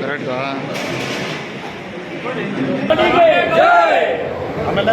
ಕರೆಕ್ಟಾ ನನ್ನ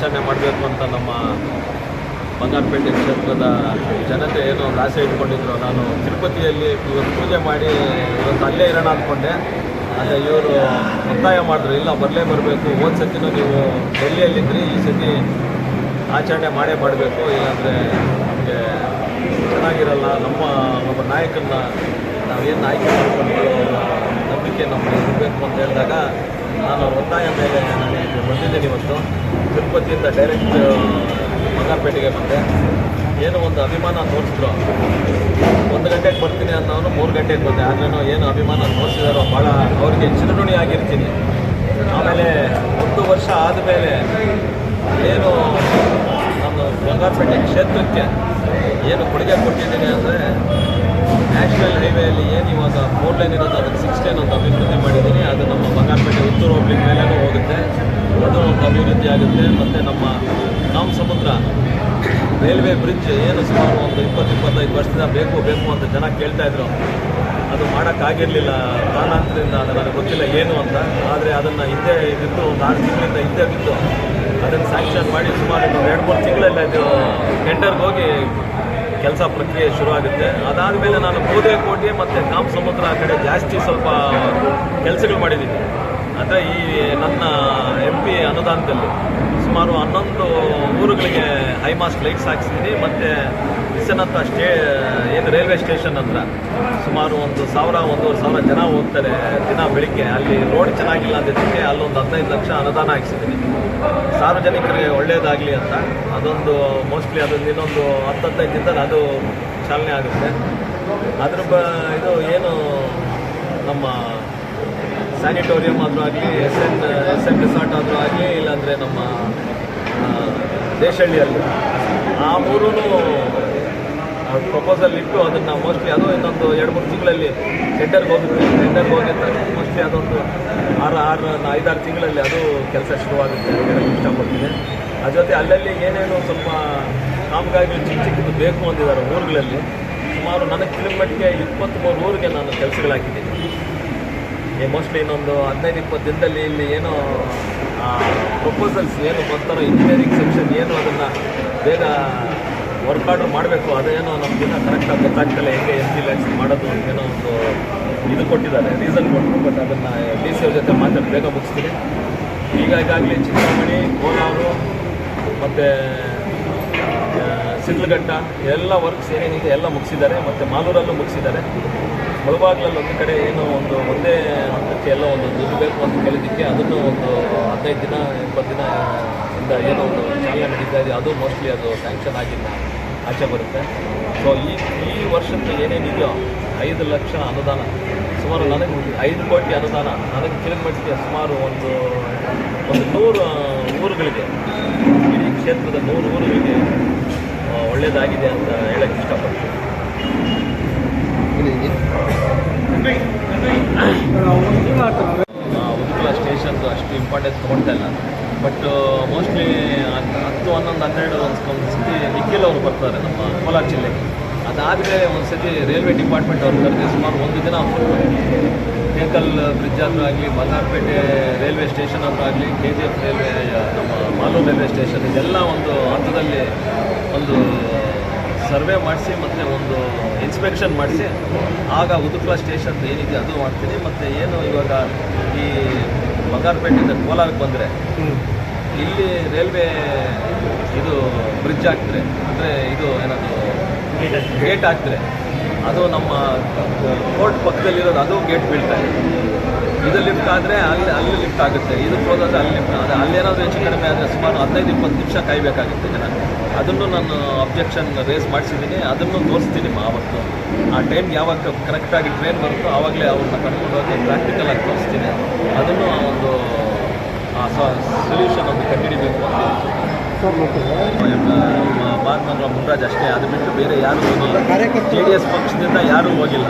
ಆಚರಣೆ ಮಾಡಬೇಕು ಅಂತ ನಮ್ಮ ಬಂಗಾರಪೇಟೆ ಕ್ಷೇತ್ರದ ಜನತೆ ಏನು ಆಸೆ ಇಟ್ಕೊಂಡಿದ್ರು. ನಾನು ತಿರುಪತಿಯಲ್ಲಿ ಇವತ್ತು ಪೂಜೆ ಮಾಡಿ ಇವತ್ತು ಅಲ್ಲೇ ಇರೋಣ ಅಂದ್ಕೊಂಡೆ ಆದರೆ ಇವರು ಒತ್ತಾಯ ಮಾಡಿದ್ರು, ಇಲ್ಲ, ಬರಲೇ ಬರಬೇಕು. ಹೋದ ಸತಿನೂ ನೀವು ಡೆಲ್ಲಿಯಲ್ಲಿದ್ದರೆ ಈ ಸತಿ ಆಚರಣೆ ಮಾಡೇ ಮಾಡಬೇಕು. ಇಲ್ಲಾಂದರೆ ನಮಗೆ ಚೆನ್ನಾಗಿರಲ್ಲ. ನಮ್ಮ ಒಬ್ಬ ನಾಯಕನ ನಾವೇನು ಆಯ್ಕೆ ಮಾಡ್ಕೊಂಡು ನಂಬಿಕೆ ನಮಗೆ ಇರಬೇಕು ಅಂತ ಹೇಳಿದಾಗ ನಾನು ಒತ್ತಾಯ ಮೇಲೆ ನಾನು ಬಂದಿದ್ದೀನಿ ಇವತ್ತು. ತಿರುಪತಿಯಿಂದ ಡೈರೆಕ್ಟ್ ಬಂಗಾರಪೇಟೆಗೆ ಬಂದೆ. ಏನೋ ಒಂದು ಅಭಿಮಾನ ತೋರಿಸಿದ್ರು. ಒಂದು ಗಂಟೆಗೆ ಬರ್ತೀನಿ ಅನ್ನೋನು ಮೂರು ಗಂಟೆಗೆ ಬಂದೆ. ಆದ್ರೂ ಏನು ಅಭಿಮಾನ ತೋರಿಸಿದಾರೋ ಭಾಳ ಅವ್ರಿಗೆ ಚಿರುಣಿ ಆಗಿರ್ತೀನಿ. ಆಮೇಲೆ ಒಂದು ವರ್ಷ ಆದಮೇಲೆ ಏನು ನಮ್ಮ ಬಂಗಾರಪೇಟೆ ಕ್ಷೇತ್ರಕ್ಕೆ ಏನು ಕೊಡುಗೆ ಕೊಟ್ಟಿದ್ದೀನಿ ಅಂದರೆ ನ್ಯಾಷನಲ್ ಹೈವೇಯಲ್ಲಿ ಏನು ಇವಾಗ ಫೋರ್ ಲೈನ್ ಇರೋದು ಅದಕ್ಕೆ ಸಿಕ್ಸ್ ಲೈನ್ ಅಂತ ಅಭಿವೃದ್ಧಿ ಮಾಡಿದ್ದೀನಿ ಅದು ನಮ್ಮ ಬಂಗಾರಪೇಟೆ ಉತ್ತರ ಹೋಗ್ಲಿಕ್ಕೆ ಮೇಲೆಯೂ ಹೋಗುತ್ತೆ. ಅದು ಒಂದು ಅಭಿವೃದ್ಧಿ ಆಗುತ್ತೆ. ಮತ್ತು ನಮ್ಮ ನಮ್ಮ ಸಮುದ್ರ ರೈಲ್ವೆ ಬ್ರಿಡ್ಜ್ ಏನು ಸುಮಾರು ಒಂದು ಇಪ್ಪತ್ತು, ಇಪ್ಪತ್ತೈದು ವರ್ಷದಿಂದ ಬೇಕು ಬೇಕು ಅಂತ ಜನ ಕೇಳ್ತಾ ಇದ್ರು. ಅದು ಮಾಡೋಕ್ಕಾಗಿರಲಿಲ್ಲ ಕಾರಣಾಂತರದಿಂದ ನನಗೆ ಗೊತ್ತಿಲ್ಲ ಏನು ಅಂತ. ಆದರೆ ಅದನ್ನು ಹಿಂದೆ ಬಿದ್ದು ಒಂದು ಆರು ತಿಂಗಳಿಂದ ಹಿಂದೆ ಬಿದ್ದು ಅದನ್ನು ಸ್ಯಾಂಕ್ಷನ್ ಮಾಡಿ ಸುಮಾರು ಇನ್ನೊಂದು ಎರಡು, ಮೂರು ತಿಂಗಳಲ್ಲಿ ಇದು ಟೆಂಡರ್ಗೆ ಹೋಗಿ ಕೆಲಸ ಪ್ರಕ್ರಿಯೆ ಶುರು ಆಗುತ್ತೆ ಅದಾದಮೇಲೆ ನಾನು ಕೋಟೆ ಮತ್ತು ಕಾಮ ಸಮುದ್ರ ಆ ಕಡೆ ಜಾಸ್ತಿ ಸ್ವಲ್ಪ ಕೆಲಸಗಳು ಮಾಡಿದ್ದೀನಿ. ಅಂದರೆ ಈ ನನ್ನ ಎಂ ಪಿ ಅನುದಾನದಲ್ಲಿ ಸುಮಾರು ಹನ್ನೊಂದು ಊರುಗಳಿಗೆ ಹೈಮಾಸ್ಟ್ ಲೈಟ್ಸ್ ಹಾಕ್ಸಿದ್ದೀನಿ. ಮತ್ತು ವಿಶ್ವನಾಥ ಸ್ಟೇ, ಏನು ರೈಲ್ವೆ ಸ್ಟೇಷನ್ ಹತ್ರ ಸುಮಾರು ಒಂದು ಸಾವಿರ, ಒಂದೂವರೆ ಸಾವಿರ ಜನ ಹೋಗ್ತಾರೆ ದಿನ ಬೆಳಿಗ್ಗೆ. ಅಲ್ಲಿ ರೋಡ್ ಚೆನ್ನಾಗಿಲ್ಲ ಅಂದಿದ್ದಕ್ಕೆ ಅಲ್ಲೊಂದು ಹದಿನೈದು ಲಕ್ಷ ಅನುದಾನ ಹಾಕ್ಸಿದ್ದೀನಿ. ಸಾರ್ವಜನಿಕರಿಗೆ ಒಳ್ಳೆಯದಾಗಲಿ ಅಂತ. ಅದೊಂದು ಮೋಸ್ಟ್ಲಿ ಅದೊಂದು ಇನ್ನೊಂದು ಹತ್ತು, ಹದಿನೈದು ದಿನದಲ್ಲಿ ಅದು ಚಾಲನೆ ಆಗುತ್ತೆ. ಅದ್ರ ಬ, ಇದು ಏನು ನಮ್ಮ ಸ್ಯಾನಿಟೋರಿಯಂ ಆದರೂ ಆಗಲಿ S N S N resort ಆದರೂ ಆಗಲಿ, ಇಲ್ಲಾಂದರೆ ನಮ್ಮ ದೇಶಹಳ್ಳಿಯಲ್ಲಿ. ಆ ಮೂರೂ ಪ್ರಪೋಸಲ್ ಇಟ್ಟು ಅದನ್ನು ಮೋಸ್ಟ್ಲಿ ಅದು ಇನ್ನೊಂದು ಎರಡು ಮೂರು ತಿಂಗಳಲ್ಲಿ ಟೆಂಡರ್ಗೆ ಹೋಗುತ್ತೆ. ಟೆಂಡರ್ಗೆ ಹೋಗಿದ್ದ ಮೋಸ್ಟ್ಲಿ ಅದೊಂದು ಆರು ಆರು, ಐದಾರು ತಿಂಗಳಲ್ಲಿ ಅದು ಕೆಲಸ ಶುರುವಾಗುತ್ತೆ ಅಂತ ಹೇಳಕ್ಕೆ ಇಷ್ಟಪಡ್ತೀನಿ. ಅದ್ರ ಜೊತೆ ಅಲ್ಲಲ್ಲಿ ಏನೇನು ಸ್ವಲ್ಪ ಕಾಮಗಾರಿಗಳು ಚಿಕ್ಕ ಚಿಕ್ಕದು ಬೇಕು ಅಂದಿದ್ದಾರೆ ಊರುಗಳಲ್ಲಿ. ಸುಮಾರು ನನಗೆ ಕಿಲೋಮೀಟರ್ಗೆ ಇಪ್ಪತ್ತ್ಮೂರು ಊರಿಗೆ ನಾನು ಕೆಲಸಗಳು ಹಾಕಿದ್ದೀನಿ ಈ ಮೋಸ್ಟ್ಲಿ ಇನ್ನೊಂದು ಹದಿನೈದು, ಇಪ್ಪತ್ತು ದಿನದಲ್ಲಿ ಇಲ್ಲಿ ಏನು ಪ್ರಪೋಸಲ್ಸ್ ಏನು ಬರ್ತಾರೋ ಇಂಜಿನಿಯರಿಂಗ್ ಸೆಕ್ಷನ್ ಏನು ಅದನ್ನು ಬೇಗ ವರ್ಕ್ ಆರ್ಡರ್ ಮಾಡಬೇಕು. ಅದೇನೋ ನಮಗಿನ್ನ ಕರೆಕ್ಟಾಗಿ ಗೊತ್ತಾಗ್ತಿಲ್ಲ, ಹೆಂಗೆ ಎಸ್ ಟಿ ಲ್ಯಾಕ್ಸ್ ಮಾಡೋದು ಏನೋ ಒಂದು ಇದು ಕೊಟ್ಟಿದ್ದಾರೆ ರೀಸನ್ ಕೊಟ್ಟರು ಬಟ್ ಅದನ್ನು ಡಿ ಸಿ ಅವ್ರ ಜೊತೆ ಮಾತಾಡಿ, ಬೇಗ ಮುಗಿಸ್ತೀನಿ. ಈಗ ಈಗಾಗಲೇ ಚಿಂತಾಮಣಿ ಕೋಲಾರು, ಮತ್ತು ಸಿದ್ಲಘಟ್ಟ ಎಲ್ಲ ವರ್ಕ್ಸ್ ಏನೇನಿದೆ ಎಲ್ಲ ಮುಗಿಸಿದ್ದಾರೆ, ಮತ್ತು ಮಾಲೂರಲ್ಲೂ ಮುಗಿಸಿದ್ದಾರೆ. ಮುಳಬಾಗ್ಲಲ್ಲಿ ಒಂದು ಕಡೆ ಏನು ಒಂದು ಒಂದೇ ಹಂತಕ್ಕೆ ಎಲ್ಲ ಒಂದು ದುಡ್ಡು ಬೇಕು ಅಂತ ಕೇಳಿದ್ದಕ್ಕೆ ಅದನ್ನು ಒಂದು ಹದಿನೈದು ದಿನ ಇಪ್ಪತ್ತು ದಿನ ಇಂದ ಏನೋ ಒಂದು ಚಾಲನೆ ನಡೀತಾ ಇದೆ. ಅದು ಮೋಸ್ಟ್ಲಿ ಅದು ಸ್ಯಾಂಕ್ಷನ್ ಆಗಿಲ್ಲ ಆಚೆ ಬರುತ್ತೆ. ಸೊ ಈ ಈ ವರ್ಷಕ್ಕೆ ಏನೇನಿದೆಯೋ ಐದು ಲಕ್ಷ ಅನುದಾನ, ಸುಮಾರು ನನಗೆ ಐದು ಕೋಟಿ ಅನುದಾನ, ನನಗೆ ಮಟ್ಟಿಗೆ ಸುಮಾರು ಒಂದು ಒಂದು ನೂರು ಊರುಗಳಿಗೆ, ಇಡೀ ಕ್ಷೇತ್ರದ ನೂರು ಊರುಗಳಿಗೆ ಒಳ್ಳೆಯದಾಗಿದೆ ಅಂತ ಹೇಳಕ್ಕೆ ಇಷ್ಟಪಡ್ತೀನಿ. ಉಡುಪುಲ ಸ್ಟೇಷನ್ದು ಅಷ್ಟು ಇಂಪಾರ್ಟೆನ್ಸ್ ತಗೊಂಡಲ್ಲ. ಇಲ್ಲ ಬಟ್ ಮೋಸ್ಟ್ಲಿ ಹತ್ತು ಹನ್ನೊಂದು ಹನ್ನೆರಡು ಒಂದು ಸತಿ ನಿಖಿಲ್ ಅವರು ಬರ್ತಾರೆ ನಮ್ಮ ಕೋಲಾರ ಜಿಲ್ಲೆಗೆ. ಅದಾದಮೇಲೆ ಒಂದು ಸತಿ ರೈಲ್ವೆ ಡಿಪಾರ್ಟ್ಮೆಂಟ್ ಅವ್ರು ಕರೆದು ಸುಮಾರು ಒಂದು ದಿನ ಕೇಕಲ್ ಬ್ರಿಡ್ಜ್ ಆದರೂ ಆಗಲಿ ಬಲ್ಲಾರ್ಪೇಟೆ ರೈಲ್ವೆ ಸ್ಟೇಷನ್ ಆದರೂ ಆಗಲಿ ಕೆ ಜಿ ಎಫ್ ರೈಲ್ವೆ ನಮ್ಮ ಮಾಲೂರು ರೈಲ್ವೆ ಸ್ಟೇಷನ್ ಇದೆಲ್ಲ ಒಂದು ಹಂತದಲ್ಲಿ ಒಂದು ಸರ್ವೆ ಮಾಡಿಸಿ ಮತ್ತು ಒಂದು ಇನ್ಸ್ಪೆಕ್ಷನ್ ಮಾಡಿಸಿ ಆಗ ಉದುಕ್ಲ ಸ್ಟೇಷನ್ ಏನಿದೆ ಅದು ಮಾಡ್ತೀನಿ. ಮತ್ತು ಏನು ಇವಾಗ ಈ ಬಂಗಾರಪೇಟೆಯಿಂದ ಕೋಲಾರಕ್ಕೆ ಬಂದರೆ ಇಲ್ಲಿ ರೈಲ್ವೆ ಇದು ಬ್ರಿಡ್ಜ್ ಹಾಕಿದ್ರೆ ಅಂದರೆ ಇದು ಏನದು ಗೇಟ್ ಹಾಕ್ತಾರೆ. ಅದು ನಮ್ಮ ಕೋರ್ಟ್ ಪಕ್ಕದಲ್ಲಿರೋದು ಅದು ಗೇಟ್ ಬೀಳ್ತಾ ಇದೆ. ಇದು ಲಿಫ್ಟ್ ಆದರೆ ಅಲ್ಲಿ ಅಲ್ಲಿ ಲಿಫ್ಟ್ ಆಗುತ್ತೆ. ಇದು ಕ್ಲೋಸ್ ಆದರೆ ಅಲ್ಲಿ ಲಿಫ್ಟ್ ಆದರೆ ಅಲ್ಲೇನಾದರೂ ಹೆಚ್ಚು ಕಡಿಮೆ ಆದರೆ ಸುಮಾರು ಹದಿನೈದು, ಇಪ್ಪತ್ತು ನಿಮಿಷ ಕಾಯಬೇಕಾಗುತ್ತೆ ಜನ. ಅದನ್ನು ನಾನು ಅಬ್ಜೆಕ್ಷನ್ ರೇಸ್ ಮಾಡಿಸಿದ್ದೀನಿ. ಅದನ್ನು ತೋರಿಸ್ತೀನಿ ಆವತ್ತು ಆ ಟೈಮ್ ಯಾವಾಗ ಕರೆಕ್ಟಾಗಿ ಟ್ರೈನ್ ಬರುತ್ತೋ ಆವಾಗಲೇ ಅವ್ರನ್ನ ಕರ್ಕೊಂಡು ಹೋಗಿ ಪ್ರಾಕ್ಟಿಕಲ್ ಆಗಿ ತೋರಿಸ್ತೀನಿ. ಅದನ್ನು ಒಂದು ಸೊಲ್ಯೂಷನ್ ಒಂದು ಕಂಡುಹಿಡಿಬೇಕು ಅಂತ. ಬಾರ್ಮನ್ ಮುಂಡ್ರಾಜ್ ಅಷ್ಟೇ. ಅದು ಬಿಟ್ಟು ಬೇರೆ ಯಾರೂ ಹೋಗಿಲ್ಲ. ಜೆ ಡಿ ಎಸ್ ಪಕ್ಷದಿಂದ ಯಾರೂ ಹೋಗಿಲ್ಲ.